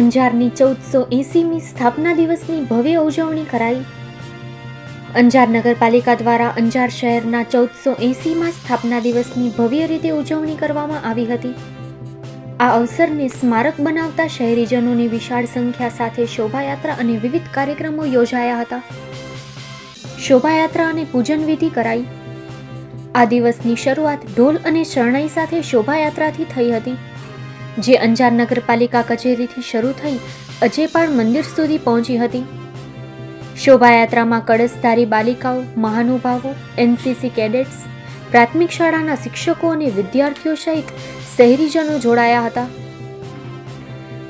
અંજારની ચૌદસો એંસીમી સ્થાપના દિવસની ભવ્ય ઉજવણી કરાઈ. અંજાર નગરપાલિકા દ્વારા અંજાર શહેરના ચૌદસો એંસીમાં સ્થાપના દિવસની ભવ્ય રીતે ઉજવણી કરવામાં આવી હતી. આ અવસરને સ્મારક બનાવતા શહેરીજનોની વિશાળ સંખ્યા સાથે શોભાયાત્રા અને વિવિધ કાર્યક્રમો યોજાયા હતા. શોભાયાત્રા અને પૂજન વિધિ કરાઈ. આ દિવસની શરૂઆત ઢોલ અને શરણાઈ સાથે શોભાયાત્રાથી થઈ હતી. જે અંજાર નગરપાલિકા કચેરીથી શરૂ થઈ અજેપાળ મંદિર સુધી પહોંચી હતી. શોભાયાત્રામાં કળશધારી બાલિકાઓ, મહાનુભાવો, એનસીસી કેડેટ્સ, પ્રાથમિક શાળાના શિક્ષકો અને વિદ્યાર્થીઓ સહિત શહેરીજનો જોડાયા હતા.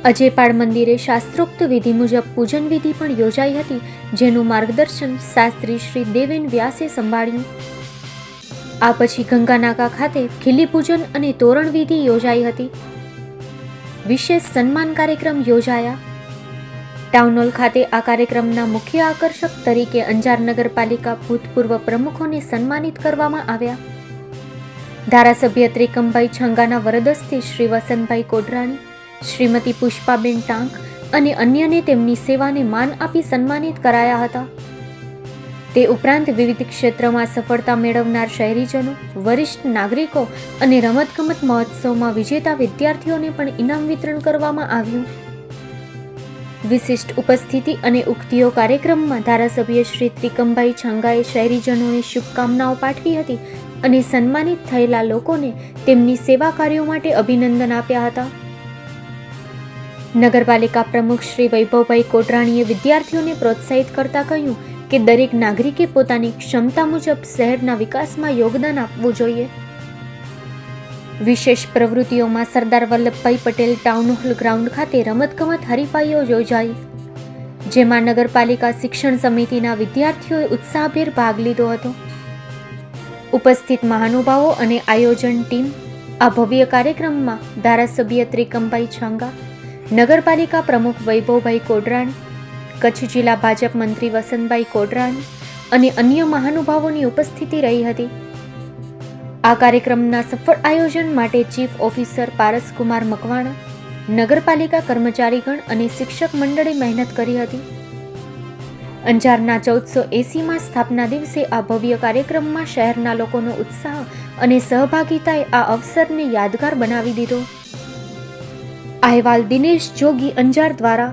અજેપાળ મંદિરે શાસ્ત્રોક્ત વિધિ મુજબ પૂજન વિધિ પણ યોજાઈ હતી, જેનું માર્ગદર્શન શાસ્ત્રી શ્રી દેવેન વ્યાસે સંભાળ્યું. આ પછી ગંગાનાકા ખાતે ખીલી પૂજન અને તોરણ વિધિ યોજાઈ હતી. વિશેષ સન્માન કાર્યક્રમ યોજાયા. ટાઉનહોલ ખાતે આ કાર્યક્રમના મુખ્ય આકર્ષક તરીકે અંજાર નગરપાલિકા ભૂતપૂર્વ પ્રમુખોને સન્માનિત કરવામાં આવ્યા. ધારાસભ્ય ત્રિકમભાઈ છંગાના વરદસ્થી શ્રી વસંતભાઈ કોડરાણી શ્રીમતી પુષ્પાબેન ટાંક અને અન્યને તેમની સેવાને માન આપી સન્માનિત કરાયા હતા. તે ઉપરાંત વિવિધ ક્ષેત્રમાં સફળતા મેળવનાર શહેરીજનો, વરિષ્ઠ નાગરિકો અને રમતગમત મહોત્સવમાં વિજેતા વિદ્યાર્થીઓને પણ ઇનામ વિતરણ કરવામાં આવ્યું. વિશિષ્ટ ઉપસ્થિતિ અને ઉક્તિઓ કાર્યક્રમમાં ધારાસભ્ય શ્રી ત્રિકમભાઈ છંગાએ શહેરીજનોને શુભકામનાઓ પાઠવી હતી અને સન્માનિત થયેલા લોકોને તેમની સેવા કાર્યો માટે અભિનંદન આપ્યા હતા. નગરપાલિકા પ્રમુખ શ્રી વૈભવભાઈ કોટરાણીએ વિદ્યાર્થીઓને પ્રોત્સાહિત કરતા કહ્યું કે દરેક નાગરિકે પોતાની ક્ષમતા મુજબ શહેરના વિકાસમાં યોગદાન આપવું જોઈએ. વિશેષ પ્રવૃત્તિઓમાં Sardar Vallabhbhai Patel town hall ground ખાતે રમતગમત હરીફાઈઓ યોજાઈ. જેમાં નગરપાલિકા શિક્ષણ સમિતિના વિદ્યાર્થીઓએ ઉત્સાહભેર ભાગ લીધો હતો. ઉપસ્થિત મહાનુભાવો અને આયોજન ટીમ આ ભવ્ય કાર્યક્રમમાં ધારાસભ્ય ત્રિકમભાઈ છાંગા, નગરપાલિકા પ્રમુખ વૈભવભાઈ કોડરાણી કચ્છ જિલ્લા ભાજપ મંત્રી વસંતભાઈ કોડરાણી અને અન્ય મહાનુભાવોની ઉપસ્થિતિ રહી હતી. આ કાર્યક્રમના સફળ આયોજન માટે ચીફ ઓફિસર પારસકુમાર મકવાણા, નગરપાલિકા કર્મચારીગણ અને શિક્ષક મંડળે મહેનત કરી હતી. અંજારના ચૌદસો એસીમાં સ્થાપના દિવસે આ ભવ્ય કાર્યક્રમમાં શહેરના લોકોનો ઉત્સાહ અને સહભાગિતાએ આ અવસરને યાદગાર બનાવી દીધો. અહેવાલ દિનેશ જોગી અંજાર દ્વારા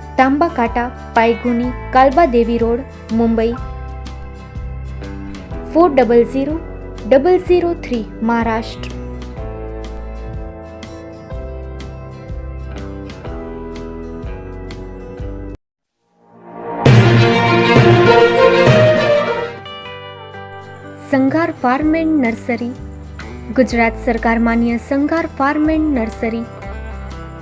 તાંબા કાંટા પાયગુની કાલબા દેવી road, Mumbai. Four double zero double zero three, Maharashtra. Sanghar farm and nursery. Gujarat સરકાર માન્ય સંઘાર ફાર્મ એન્ડ નર્સરી.